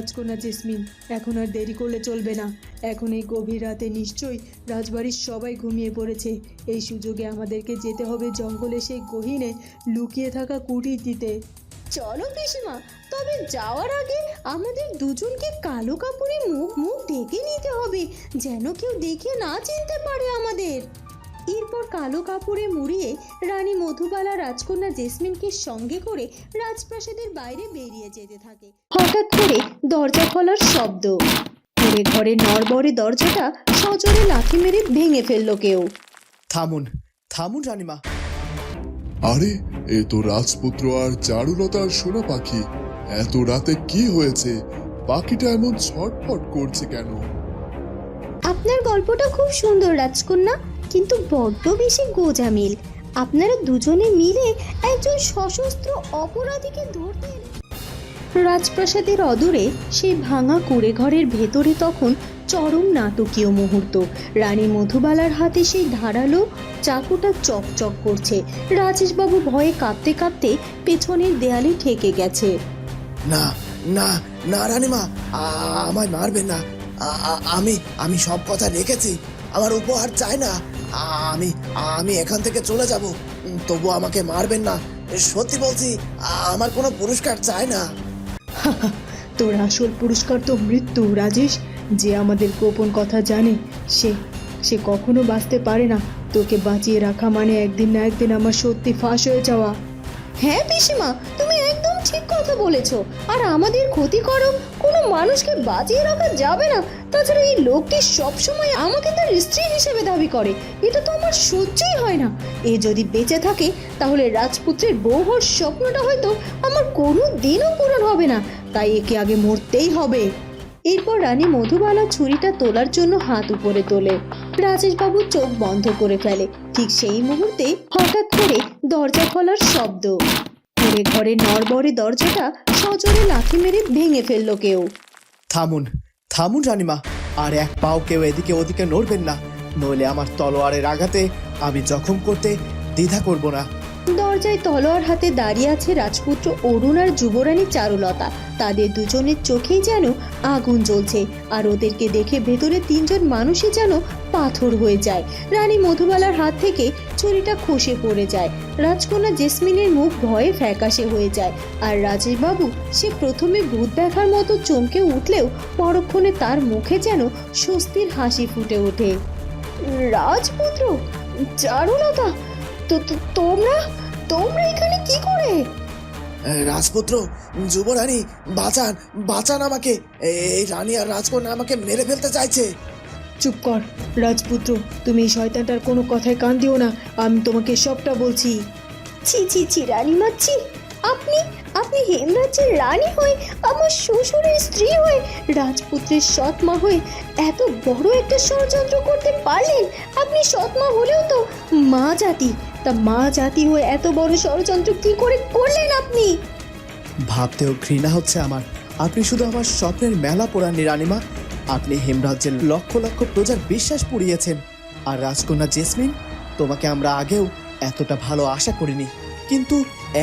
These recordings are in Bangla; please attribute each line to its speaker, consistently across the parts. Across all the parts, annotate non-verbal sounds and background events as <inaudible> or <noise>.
Speaker 1: রাজকন্যা জেসমিন, এখন আর দেরি করলে চলবে না। এখন এই গভীর রাতে নিশ্চয়ই রাজবাড়ির সবাই ঘুমিয়ে পড়েছে। এই সুযোগে আমাদেরকে যেতে হবে জঙ্গলে সেই গহীনে লুকিয়ে থাকা কুটির দিতে
Speaker 2: চলো পিসিমা, তবে যাওয়ার আগে আমাদের দুজনকে কালো কাপড়ে মুখ মুখ ঢেকে নিতে হবে, যেন কেউ দেখে না চিনতে পারে আমাদের। এরপর কালো কাপড়ে মুড়িয়ে রানী মধুবালা রাজকন্যা জেসমিনকে সঙ্গে করে রাজপ্রাসাদের বাইরে বেরিয়ে যেতে থাকে। হঠাৎ করে দরজা খোলার শব্দ। ঘুরে ঘরে নড়বড়ে দরজাটা সজোরে লাথি মেরে ভেঙে ফেলল কেউ।
Speaker 3: থামুন থামুন রানিমা।
Speaker 4: আরে এ তো রাজপুত্র আর চারুলতার সোনা পাখি। এত রাতে কি হয়েছে? পাখিটা এমন ছটফট করছে কেন?
Speaker 2: আপনার গল্পটা খুব সুন্দর রাজকন্যা। কিন্তু বড্ড বেশি গোজামিল। আপনারা দুজনে মিলে একজন সশস্ত্র অপরাধীকে ধরতে। রাজপ্রাসাদের অদূরে সেই ভাঙা কুড়ে ঘরের ভেতরে তখন চরম নাটকীয় মুহূর্ত। রানী মধুবালার হাতে সেই ধারালো চাকুটা চকচক করছে। রাজেশবাবু ভয়ে কাঁপতে কাঁপতে পেছনের দেয়ালে ঠেকে গেছে।
Speaker 3: না না না রানিমা আমায় মারবেন না। আমি আমি সব কথা রেখেছি। আমার উপহার চাই না। আমি আমি এখান থেকে চলে যাব। তবু আমাকে মারবেন না। সত্যি বলছি আমার কোনো পুরস্কার চাই না। <laughs>
Speaker 1: তোর আসল পুরস্কার তো মৃত্যু রাজেশ। যে আমাদের গোপন কথা জানে সে সে কখনো বাঁচতে পারে না। তোকে বাঁচিয়ে রাখা মানে একদিন না একদিন আমার সত্যি ফাঁস হয়ে যাওয়া।
Speaker 2: হ্যাঁ পিসিমা তুমি ঠিক কথা বলেছ। আর আমাদের ক্ষতি করো কোনো মানুষকে বাঁচিয়ে রাখা যাবে না। তাছাড়া এই লোকটি সবসময় আমাকে তার স্ত্রী হিসেবে দাবি করে। এটা তো আমার সহ্যই হয় না। এ যদি বেঁচে থাকে, তাহলে রাজপুত্রের বউ হওয়ার স্বপ্নটা হয়তো আমার কোনো দিনও পূরণ হবে না। তাই একে আগে মরতেই হবে। এরপর রানী মধুবালা ছুরিটা তোলার জন্য হাত উপরে তোলে। রাজেশবাবু চোখ বন্ধ করে ফেলে। ঠিক সেই মুহূর্তে হঠাৎ করে দরজা খোলার শব্দ। ঘুরে ঘরে নড়বড়ে দরজাটা সজোরে লাথি মেরে ভেঙে ফেলল কেউ।
Speaker 3: থামুন থামুন রানিমা আর এক পাও কেউ এদিকে ওদিকে নড়বেন না। নইলে আমার তলোয়ারের আঘাতে আমি জখম করতে দ্বিধা করব না।
Speaker 2: দরজায় তলোয়ার হাতে দাঁড়িয়ে আছে রাজপুত্র অরুণ আর যুবরানী চারুলতা। তাদের দুজনের চোখেই যেন আগুন জ্বলছে আর ওদেরকে দেখে ভেতরে তিনজন মানুষই যেন পাথর হয়ে যায়। রানী মধুবালার হাত থেকে ছুরিটা খসে পড়ে যায়। রাজকন্যা জেসমিনের মুখ ভয়ে ফ্যাকাশে হয়ে যায় আর রাজেশবাবু সে প্রথমে ভূত দেখার মতো চমকে উঠলেও পরক্ষণে তার মুখে যেন স্বস্তির হাসি ফুটে ওঠে। রাজপুত্র চারুলতা তো তোমরা তোমরা এখানে কি করে?
Speaker 3: রাজপুত্র, যুবরানী বাঁচান বাঁচান আমাকে। এই রানী আর রাজকন্যা আমাকে মেরে ফেলতে চাইছে।
Speaker 1: চুপ কর রাজপুত্র। তুমি এই শয়তানটার কোনো কথায় কান দিও না। আমি তোমাকে সবটা বলছি।
Speaker 2: ছি ছি ছি রানীমা ছি। আপনি আপনি হেমরাজ্যের রানী হয়ে আমার শ্বশুরের স্ত্রী হয়ে রাজপুত্রের সৎমা হয়ে এত বড় একটা ষড়যন্ত্র করতে পারলেন? আপনি সৎমা হলেও তো মা জাতি। তা মা জাতি হয়ে এত বড় ষড়যন্ত্র কি করে করলেন আপনি?
Speaker 3: ভাবতেও ঘৃণা হচ্ছে আমার। আপনি শুধু আমার স্বপ্নের মেলা পোড়াননি রানিমা। আপনি হেমরাজ্যের লক্ষ লক্ষ প্রজার বিশ্বাস পুড়িয়েছেন। আর রাজকন্যা জেসমিন, তোমাকে আমরা আগেও এতটা ভালো আশা করিনি, কিন্তু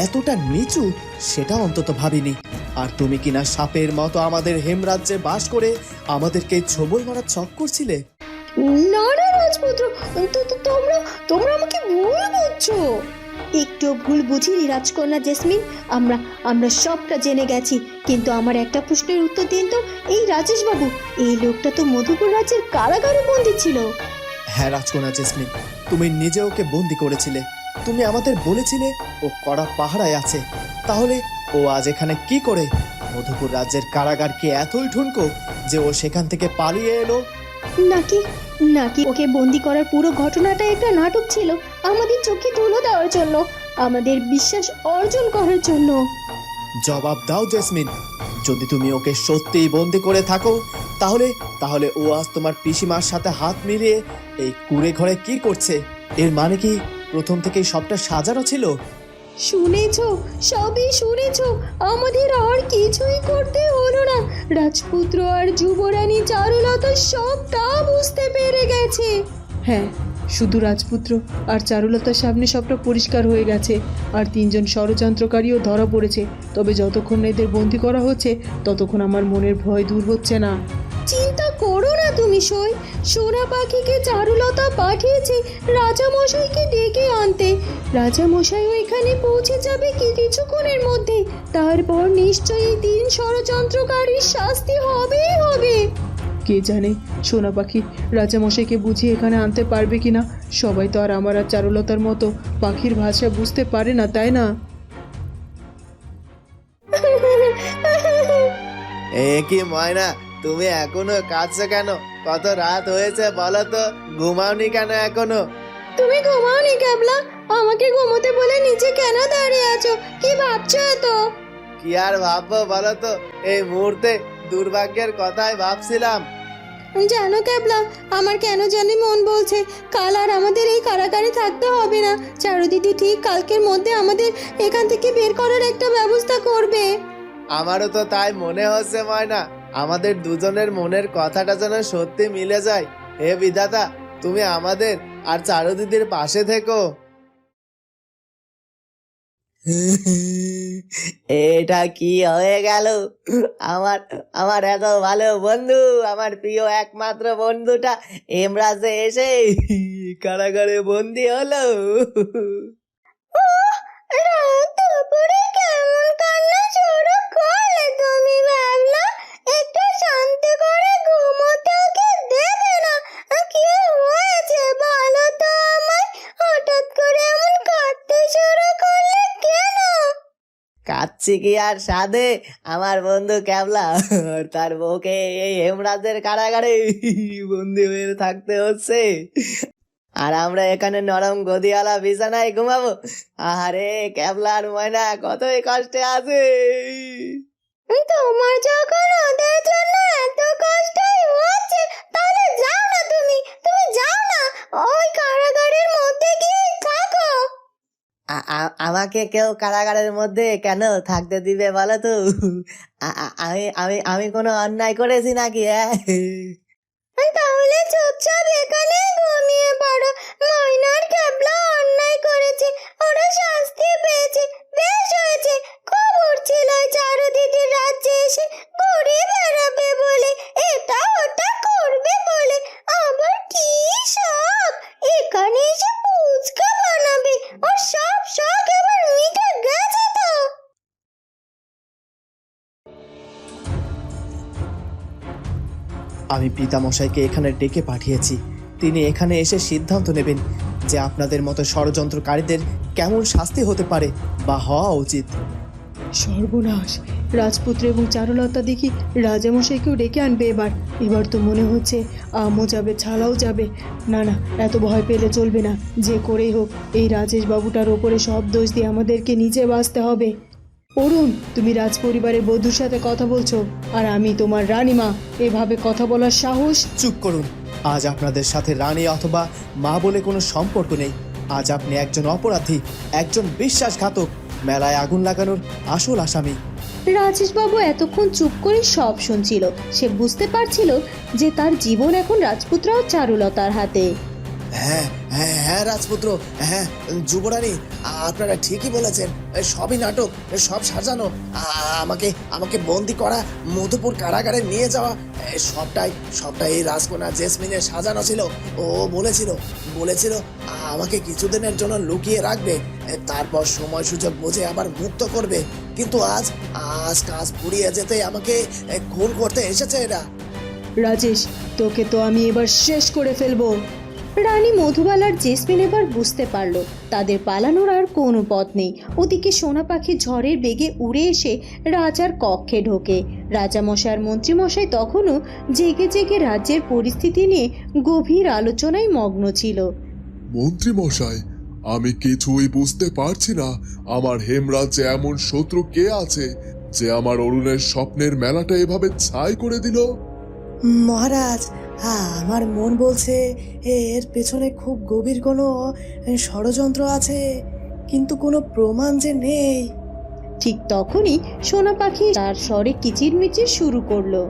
Speaker 3: এতটা নিচু সেটা অন্তত ভাবিনি। আর তুমি কিনা সাপের মতো আমাদের হেমরাজ্যে বাস করে আমাদেরকে ছবল মারা চক করছিলে
Speaker 2: না না রাজপুত্র তোমরা তোমরা আমাকে ভুল বুঝছ। একটু ভুল বুঝিনি রাজকন্যা জেসমিন। আমরা আমরা সবটা জেনে গেছি। কিন্তু আমার একটা প্রশ্নের উত্তর দিন তো। এই রাজেশ বাবু এই লোকটা তো মধুপুর রাজ্যের কারাগারে বন্দী ছিল।
Speaker 3: হ্যাঁ রাজকন্যা জেসমিন তুমি নিজে ওকে বন্দি করেছিলে। তুমি আমাদের বলেছিলে ও কড়া পাহারায় আছে। তাহলে ও আজ এখানে কি করে? মধুপুর রাজ্যের কারাগার কি এতই ঠুনকো যে ও সেখান থেকে পালিয়ে এলো?
Speaker 2: নাকি? নাকি ওকে বন্দি করার পুরো ঘটনাটা একটা নাটক ছিল আমাদের চোখে ধুলো দেওয়ার জন্য, আমাদের বিশ্বাস অর্জন করার জন্য।
Speaker 3: জবাব দাও, জেসমিন। যদি তুমি ওকে সত্যিই বন্দি করে থাকো, তাহলে তাহলে ও আজ তোমার পিসিমার সাথে হাত মিলিয়ে এই কুড়ে ঘরে কি করছে? এর মানে কি প্রথম থেকেই সবটা সাজানো ছিল?
Speaker 2: শুনেছ? সবই শুনেছ? আমাদের আর কিছুই করতে হলো না। রাজপুত্র আর যুবরানী চারুলতা সবটা বুঝতে পেরে গেছে।
Speaker 1: হ্যাঁ শুধু রাজপুত্র আর চারুলতার সামনে সবটা পরিষ্কার হয়ে গেছে। আর তিনজন ষড়যন্ত্রকারীও ধরা পড়েছে। তবে যতক্ষণ এদের বন্দি করা হচ্ছে ততক্ষণ আমার মনের ভয় দূর হচ্ছে না।
Speaker 2: চিন্তা করো না তুমি সই। সোনা পাখিকে চারুলতা পাঠিয়েছে রাজামশাইকে ডেকে আনতে। রাজামশাইও এখানে পৌঁছে যাবে কি কিছুক্ষণের মধ্যে। তারপর নিশ্চয়ই তিন ষড়যন্ত্রকারীর শাস্তি হবেই হবে।
Speaker 1: কে জানে সোনা পাখি রাজামশাইকে বুঝিয়ে এখানে আনতে পারবে কিনা। সবাই তো আর আমার আর চারুলতার মতো পাখির ভাষা বুঝতে পারে না তাই না?
Speaker 3: এ কি ময়না তুমি এখনও কাঁদছো কেন? কত রাত হয়েছে বলো তো ঘুমাওনি কেন এখনও?
Speaker 2: তুমি ঘুমাওনি ক্যাবলা? আমাকে ঘুমোতে বলে নিচে কেন দাঁড়িয়ে আছো? কি ভাবছ এত?
Speaker 3: কি আর ভাববো বলো তো এই মুহূর্তে দুর্ভাগ্যের কথাই ভাবছিলাম।
Speaker 2: জানো ক্যাবলা আমার কেন জানি মন বলছে কাল আর আমাদের এই কারাগারে থাকতে হবে না। চারুদিদি ঠিক কালকের মধ্যে আমাদের এখান থেকে বের করার একটা ব্যবস্থা করবে।
Speaker 3: আমারও তো তাই মনে হচ্ছে ময়না। আমাদের দুজনের মনের কথাটা যেন সত্যি মিলে যায়। হে বিধাতা তুমি আমাদের আর চারু দিদির পাশে থেকো। এটা কি হয়ে গেল? আমার আমার এত ভালো বন্ধু আমার প্রিয় একমাত্র বন্ধুটা এমরাজে এসে কারাগারে বন্দি হলো।
Speaker 2: দুপুরে কেমন কান্না শুরু করলে তুমি ভাবলা? একটু করে ওকে দেবে না কি হয়েছে বলো তো হঠাৎ করে এমন কাঁদতে শুরু করলে কেন?
Speaker 3: কাচ্ছি কি আর সাধে? আমার বন্ধু ক্যাবলা, তার বউকে এই হেমরাজের কারাগারে বন্দি হয়ে থাকতে হচ্ছে। আর আমরা এখানে নরম গদিওয়ালা বিছানায় ঘুমাবো। আরে ক্যাবলা আর ময়না কতই কষ্টে আছে।
Speaker 2: তোমার যখন ওদের জন্য এত কষ্টই হচ্ছে তাহলে যাও না তুমি। তুমি যাও না। ওই কারাগারের মধ্যে গিয়ে থাকো।
Speaker 3: আমাকে কেউ কারাগারের মধ্যে কেন থাকতে দিবে বলো তো? আমি আমি আমি কোনো অন্যায় করেছি নাকি হ্যাঁ?
Speaker 2: তাহলে চুপচাপ এখানে ঘুমিয়ে পড়ো। ময়নার ক্যাবলা অন্যায় করেছে, ওরা শাস্তি পেয়েছে, বেশ হয়েছে। চারু দিদির রাজ্যে এসে ঘুরে বেড়াবে বলে, এটা ওটা করবে বলে। আবার কি এখানে এসে ফুচকা বানাবে, ওর সব শখ এবার মিটে গেছে
Speaker 3: আমি পিতামশাইকে এখানে ডেকে পাঠিয়েছি। তিনি এখানে এসে সিদ্ধান্ত নেবেন যে আপনাদের মতো ষড়যন্ত্রকারীদের কেমন শাস্তি হতে পারে বা হওয়া উচিত।
Speaker 1: সর্বনাশ। রাজপুত্র এবং চারুলতা দেখি রাজামশাইকেও ডেকে আনবে এবার। এবার তো মনে হচ্ছে আমও যাবে ছালাও যাবে। না না এত ভয় পেলে চলবে না। যে করেই হোক এই রাজেশ বাবুটার ওপরে সব দোষ দিয়ে আমাদেরকে নিজে বাঁচতে হবে। অরুণ তুমি রাজ পরিবারের বধূর সাথে কথা বলছো আর আমি তোমার রানীমা। এভাবে কথা বলার সাহস?
Speaker 3: চুপ করুন। আজ আপনাদের সাথে রানী অথবা মা বলে কোনো সম্পর্ক নেই। আজ আপনি একজন অপরাধী, একজন বিশ্বাসঘাতক, মেলায় আগুন লাগানোর আসল আসামি।
Speaker 2: রাজেশবাবু এতক্ষণ চুপ করে সব শুনছিল। সে বুঝতে পারছিল যে তার জীবন এখন রাজপুত্র চারুলতার হাতে।
Speaker 3: হ্যাঁ হ্যাঁ হ্যাঁ রাজপুত্র। হ্যাঁ যুবরানী, আপনারা ঠিকই বলেছেন। সবই নাটক সব সাজানো। আমাকে আমাকে বন্দি করা, মধুপুর কারাগারে নিয়ে যাওয়া সবটাই সবটাই এই রাজকন্যা জেসমিনের সাজানো ছিল। ও বলেছিল বলেছিল, আমাকে কিছুদিনের জন্য লুকিয়ে রাখবে। তারপর সময় সুযোগ বুঝে আবার মুক্ত করবে। কিন্তু আজ আজ কাজ ফুরিয়ে যেতে আমাকে খুন করতে এসেছে এরা।
Speaker 1: রাজেশ, তোকে তো আমি এবার শেষ করে ফেলব।
Speaker 2: রানী মধুবালার জেসমিন এবার বুঝতে পারল তাদের পালানোর আর কোনো পথ নেই। ওদিকে সোনা পাখি ঝড়ের বেগে উড়ে এসে রাজার কক্ষে ঢোকে। রাজামশাই আর মন্ত্রীমশাই তখনও জেগে জেগে রাজ্যের পরিস্থিতি নিয়ে গভীর আলোচনায় মগ্ন ছিল।
Speaker 4: মন্ত্রী মশাই আমি কিছুই বুঝতে পারছি না আমার হেমরাজ্যে এমন শত্রু কে আছে যে আমার অরুণের স্বপ্নের মেলাটা এভাবে ছাই করে দিল?
Speaker 3: মহারাজ আমার মন বলছে এর পেছনে খুব গভীর কোনো ষড়যন্ত্র আছে কিন্তু কোনো প্রমাণ যে নেই।
Speaker 2: ঠিক তখনই সোনা পাখি তার স্বরে কিচিরমিচির শুরু করল।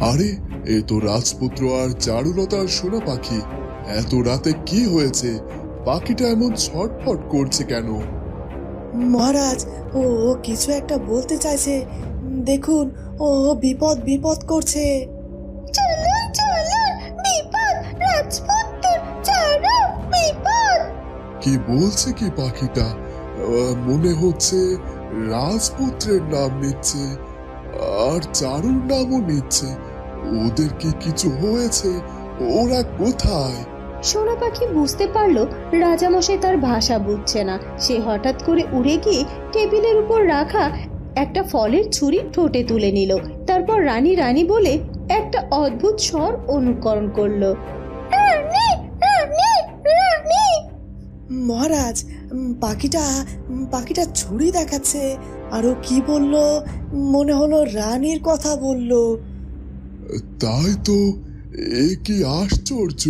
Speaker 4: আরে এ তো রাজপুত্র আর চারুলতার সোনা পাখি। এত রাতে কি হয়েছে? পাখিটা এমন ছটফট করছে কেন?
Speaker 3: মহারাজ ও কিছু একটা বলতে চাইছে। দেখুন ও বিপদ বিপদ করছে।
Speaker 2: বিপদ রাজপুত্র বিপদ।
Speaker 4: কি বলছে কি পাখিটা? মনে হচ্ছে রাজপুত্রের নাম নিচ্ছে আর চারুর নামও নিচ্ছে। ওদের কি কিছু হয়েছে? ওরা কোথায়?
Speaker 2: সোনা পাখি বুঝতে পারল রাজামশাই তার ভাষা বুঝছে না। সে হঠাৎ করে উড়ে গিয়ে টেবিলের উপর রাখা একটা ফলের ছুরি ঠোঁটে তুলে নিল। তারপর রানী রানী বলে একটা অদ্ভুত স্বর অনুকরণ করল।
Speaker 3: মহারাজ পাখিটা পাখিটা ছুরি দেখাচ্ছে। আরও কি বলল? মনে হলো রানীর কথা বলল।
Speaker 4: তাই তো এ কি আশ্চর্য।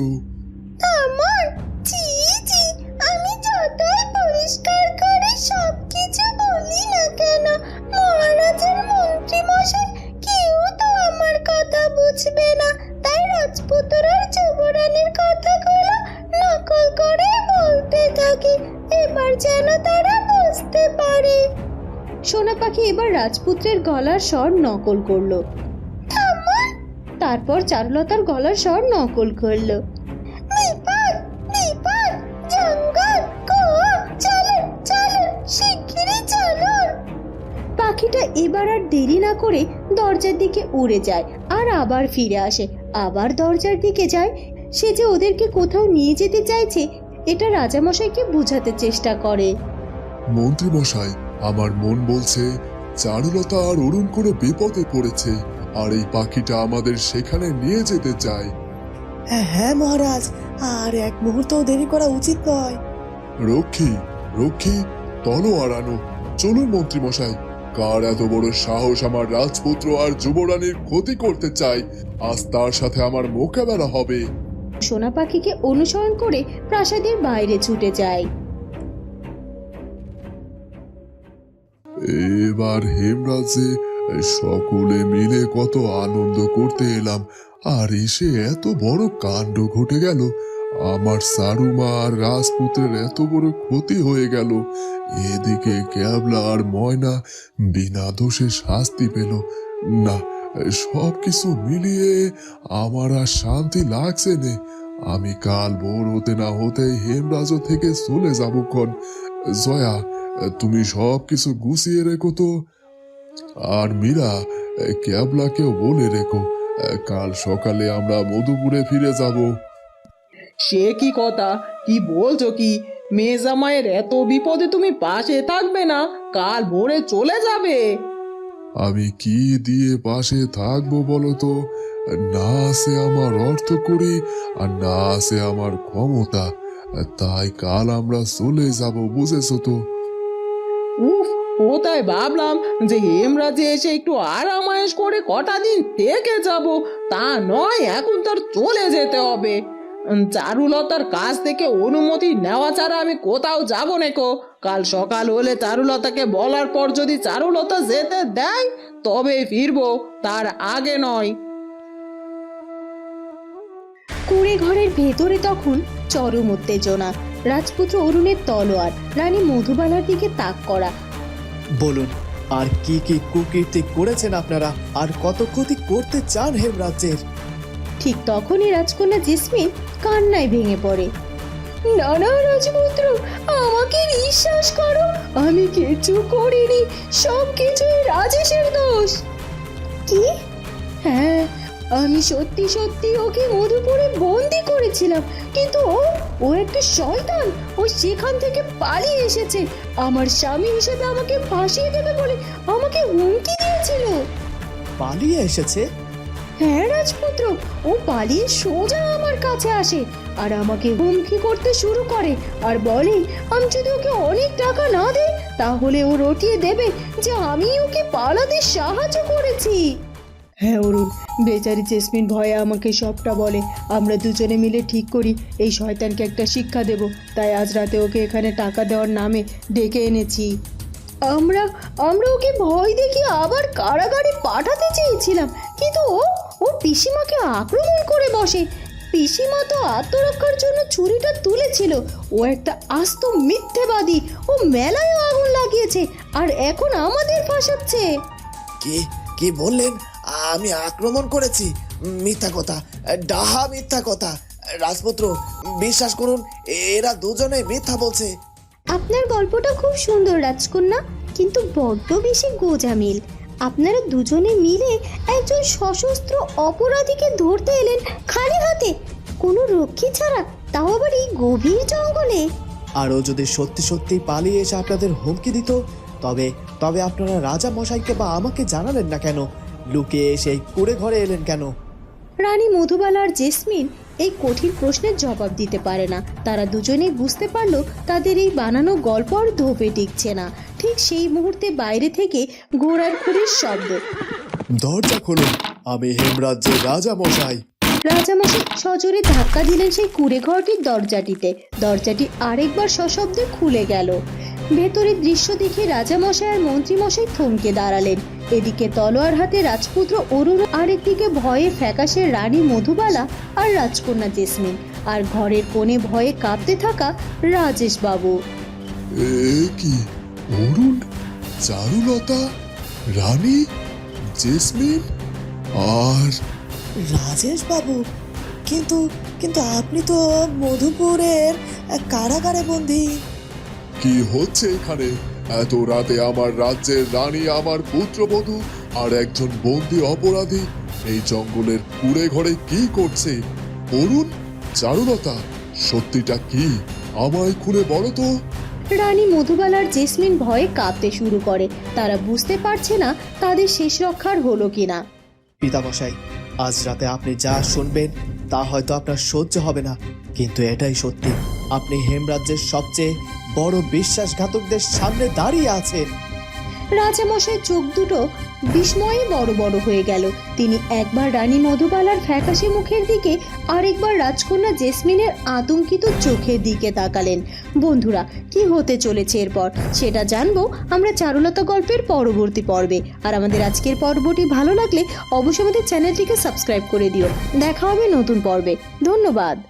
Speaker 2: বুঝবে না। তাই রাজপুত্রার যুবরানীর কথাগুলো নকল করে বলতে থাকি। এবার যেন তারা বুঝতে পারে। সোনা পাখি এবার রাজপুত্রের গলার স্বর নকল করল। তারপর চারুলতার গলার স্বর নকল করল। পাখিটা এবার আর দেরি না করে দরজার দিকে উড়ে যায়। আর আবার ফিরে আসে। আবার দরজার দিকে যায়। সে যে ওদেরকে কোথাও নিয়ে যেতে চাইছে এটা রাজামশাইকে বোঝাতে চেষ্টা করে।
Speaker 4: মন্ত্রী মশাই আমার মন বলছে চারুলতা আর অরুণ কোনো বিপদে পড়েছে আর এই পাখিটা আমাদের সেখানে নিয়ে যেতে চায়।
Speaker 3: হ্যাঁ হ্যাঁ মহারাজ আর এক মুহূর্তও দেরি করা উচিত নয়।
Speaker 4: রক্ষী রক্ষী তলোয়ার আনো। চলুন মন্ত্রী মশাই কার এত বড় সাহস আমার রাজপুত্র আর যুবরানীর ক্ষতি করতে চায়? আজ তার সাথে আমার মোকাবেলা হবে।
Speaker 2: সোনা পাখিকে অনুসরণ করে প্রাসাদের বাইরে ছুটে যায়।
Speaker 4: এবার হেমরাজে সকলে মিলে কত আনন্দ করতে এলাম। আর এসে এত বড় কাণ্ড ঘটে গেল। আমার সারুমা আর রাজপুত্রের এত বড় ক্ষতি হয়ে গেল। এদিকে ক্যাবলা আর ময়না বিনা দোষে শাস্তি পেল। না সব কিছু মিলিয়ে আমার আর শান্তি লাগছে নে। আমি কাল ভোর হতে না হতে হেমরাজ থেকে চলে যাব কন জয়া, তুমি সব কিছু গুছিয়ে রেখো তো। আর মীরা, ক্যাবলাকেও বলে রেখো, কাল সকালে আমরা মধুপুরে ফিরে যাব।
Speaker 5: সে কি কথা? কি বলছো কি? মেয়ে জামাইয়ের এত বিপদে তুমি পাশে থাকবে না কাল ভোরে চলে যাবে।
Speaker 4: আমি কি দিয়ে পাশে থাকব বলো তো? না আছে আমার অর্থ করি আর না আছে আমার ক্ষমতা। তাই কাল আমরা চলে যাব বুঝেছ তো?
Speaker 5: উফ কোথায় ভাবলাম যে হেমরাজে এসে একটু আরামায়েশ করে কটা দিন থেকে যাব। তা নয় এখন তার চলে যেতে হবে। চারুলতার কাছ থেকে অনুমতি নেওয়া ছাড়া আমি কোথাও যাব নেকো কাল সকাল হলে চারুলতাকে বলার পর যদি চারুলতা যেতে দেয় তবে ফিরবো। তার আগে নয়।
Speaker 2: কুড়ে ঘরের ভেতরে তখন চরম উত্তেজনা। রাজপুত্র অরুণের তলোয়ার রানী মধুবালার দিকে তাক করা।
Speaker 3: বলুন আর কি কি কুকীর্তি করেছেন আপনারা? আর কত ক্ষতি করতে চান হেমরাজ্যের?
Speaker 2: ঠিক তখনই রাজকন্যা জেসমিন কান্নায় ভেঙে পড়ে। না না, রাজপুত্র, আমাকে বিশ্বাস করো, আমি কিছু করিনি, সব কিছুই রাজেশের দোষ। কি? হ্যাঁ আমি সত্যি সত্যি ওকে মধুপুরে বন্দি করেছিলাম, কিন্তু ও ও একটা শয়তান ও সেখান থেকে পালিয়ে এসেছে, আমার স্বামী হিসেবে আমাকে ফাঁসিয়ে দেবে বলে আমাকে হুমকি দিয়েছিল।
Speaker 3: পালিয়ে এসেছে?
Speaker 2: হ্যাঁ রাজপুত্র, ও পালিয়ে সোজা আমার কাছে আসে আর আমাকে হুমকি করতে শুরু করে আর বলে, আমি যদি ওকে অনেক টাকা না দেই, তাহলে ও রটিয়ে দেবে যে আমি ওকে পালাতে সাহায্য করেছি।
Speaker 1: হ্যাঁ অরুণ, বেচারি জেসমিন ভয়ে আমাকে সবটা বলে। আমরা দুজনে মিলে ঠিক করি, এই শয়তানকে একটা শিক্ষা দেব। তাই আজ রাতে ওকে এখানে টাকা দেওয়ার নামে ডেকে এনেছি।
Speaker 2: আমরা আমরা ওকে ভয় দেখিয়ে আবার কারাগারে পাঠাতে চেয়েছিলাম কিন্তু ও ও পিসিমাকে আক্রমণ করে বসে। পিসিমা তো আত্মরক্ষার জন্য ছুরিটা তুলেছিল। ও একটা আস্ত মিথ্যেবাদী। ও মেলায় আগুন লাগিয়েছে আর এখন আমাদের ফাঁসাচ্ছে।
Speaker 3: কি? কি বললেন? আমি আক্রমণ করেছি। মিথ্যা কথা। ডাহা মিথ্যা কথা। রাজপুত্র বিশ্বাস করুন এরা দুজনে মিথ্যা বলছে।
Speaker 2: আপনার গল্পটা খুব সুন্দর রাজকন্যা। কিন্তু বড্ড বেশি গোজামিল। আপনারা দুজনে মিলে একজন সশস্ত্র অপরাধীকে ধরতে এলেন খালি হাতে। কোনো রক্ষী ছাড়া তাও আবার এই গভীর জঙ্গলে।
Speaker 3: আর ও যদি সত্যি সত্যি পালিয়ে এসে আপনাদের হুমকি দিত তবে তবে আপনারা রাজা মশাইকে বা আমাকে জানালেন না কেন? লুকিয়ে এসে এই কুড়ে ঘরে এলেন কেন?
Speaker 2: রানী মধুবালা আর জেসমিন এই কঠিন প্রশ্নের জবাব দিতে পারে না। তারা দুজনেই বুঝতে পারল তাদের এই বানানো গল্প আর ধোপে টিকছে না। ঠিক সেই মুহূর্তে বাইরে থেকে ঘোড়ার খুঁড়ির শব্দ।
Speaker 3: দরজা খুলুন আমি হেমরাজ্যের রাজা মশাই
Speaker 2: রাজামশাই সজোরে ধাক্কা দিলেন সেই কুড়ে ঘরটির দরজাটিতে। দরজাটি আরেকবার সশব্দে খুলে গেল। ভেতরের দৃশ্য দেখে রাজামশাই আর মন্ত্রীমশাই থমকে দাঁড়ালেন। এদিকে তলোয়ার হাতে রাজপুত্র অরুণ আরেকদিকে ভয়ে ফ্যাকাশে রানী মধুবালা আর রাজকন্যা জেসমিন। আর ঘরের কোণে ভয়ে কাঁপতে থাকা রাজেশ বাবু
Speaker 4: কি? অরুণ চারুলতা রানী জেসমিন আর
Speaker 3: রাজেশ বাবু কিন্তু কিন্তু আপনি তো মধুপুরের কারাগারে বন্দী।
Speaker 4: কি হচ্ছে এখানে? এত রাতে আমার রাজ্যের রানী আমার পুত্রবধূ আর একজন বন্দি অপরাধী এই জঙ্গলের কুড়ে ঘরে কি করছে? অরুণ চারুলতা সত্যিটা কি? আমায় খুলে বলো তো।
Speaker 2: রানী মধুবালার জেসমিন ভয়ে কাঁপতে শুরু করে। তারা বুঝতে পারছে না তাদের শেষ রক্ষার হলো কিনা।
Speaker 3: পিতামশাই, আজ রাতে আপনি যা শুনবেন, তা হয়তো আপনার সহ্য হবে না। কিন্তু এটাই সত্যি। আপনি হেমরাজ্যের সবচেয়ে বড় বিশ্বাসঘাতকদের সামনে দাঁড়িয়ে আছেন।
Speaker 2: রাজামশাই চোখ দুটো বিস্ময়ে বড় বড় হয়ে গেল। তিনি একবার রানী মধুবালার ফ্যাকাশে মুখের দিকে, আরেকবার রাজকন্যা জেসমিনের আতঙ্কিত চোখের দিকে তাকালেন। বন্ধুরা, কি হতে চলেছে এরপর? সেটা জানব আমরা চারুলতা গল্পের পরবর্তী পর্বে। আর আমাদের আজকের পর্বটি ভালো লাগলে অবশ্যই আমাদের চ্যানেলটিকে সাবস্ক্রাইব করে দিও। দেখা হবে নতুন পর্বে। ধন্যবাদ।